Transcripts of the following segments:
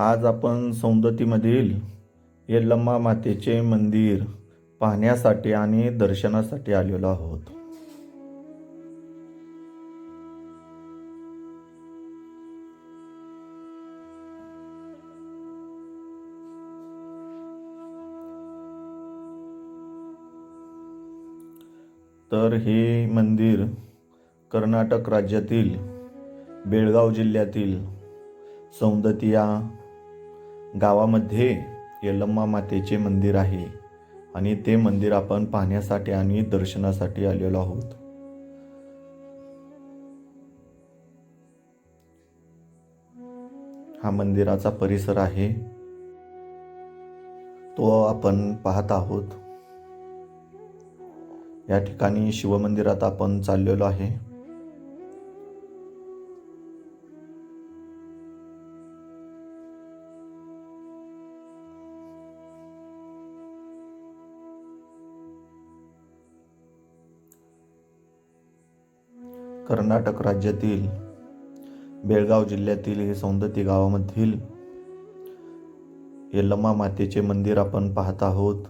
आज आपण सौंदतीमधील येल्लम्मा मातेचे मंदिर पाहण्यासाठी आणि दर्शनासाठी आलेलो आहोत. तर हे मंदिर कर्नाटक राज्यातील बेळगाव जिल्ह्यातील सौंदती या गावामध्ये येलम्मा मातेचे मंदिर आहे आणि ते मंदिर आपण पाहण्यासाठी आणि दर्शनासाठी आलेलो आहोत. हा मंदिराचा परिसर आहे. तो आपण पाहत आहोत. या ठिकाणी शिवमंदिरात आपण चाललेलो आहे. कर्नाटक राज्यातील बेळगाव जिल्ह्यातील हे सौंदती गावामधील यल्लम्मा मातेचे मंदिर आपण पाहत आहोत.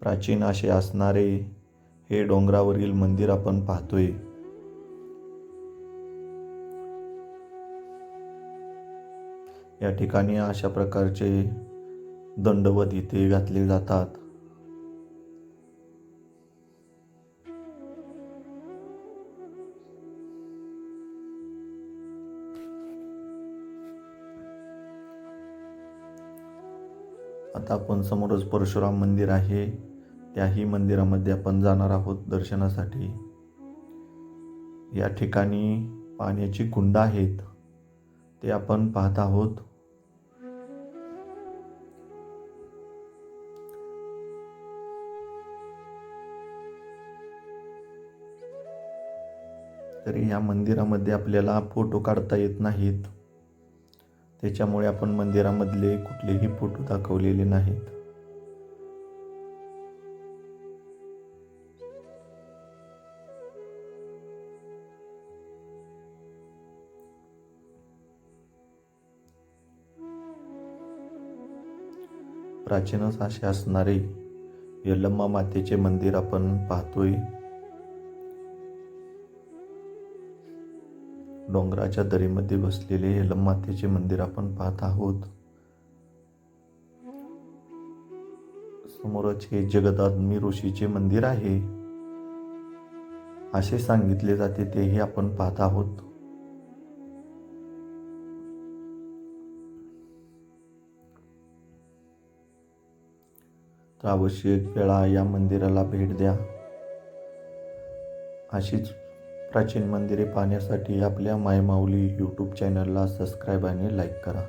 प्राचीन असे असणारे हे डोंगरावरील मंदिर आपण पाहतोय. या ठिकाणी अशा प्रकारचे दंडवत इथे घातले जातात. आता आपण समोरच परशुराम मंदिर आहे. त्याही मंदिरामध्ये आपण जाणार आहोत दर्शनासाठी. या ठिकाणी पाण्याची कुंड आहेत. ते आपण पाहत आहोत. तरी या मंदिरामध्ये आपल्याला फोटो काढता येत नाहीत. त्याच्यामुळे आपण मंदिरामधले कुठलेही फोटो दाखवलेले नाहीत. प्राचीनच असे असणारे यल्लम्मा मातेचे मंदिर आपण पाहतोय. डोंगराच्या दरीमध्ये बसलेले यल्लम्मा मातेचे मंदिर आपण पाहत आहोत. समोरच हे जगदात्मी ऋषीचे मंदिर आहे. असे सांगितले जाते तेही आपण पाहत आहोत. तर आवश्यक वेळा या मंदिराला भेट द्या. अशीच प्राचीन मंदिरे पाहण्यासाठी आपल्या मायमाऊली यूट्यूब चॅनलला सबस्क्राईब आणि लाईक करा.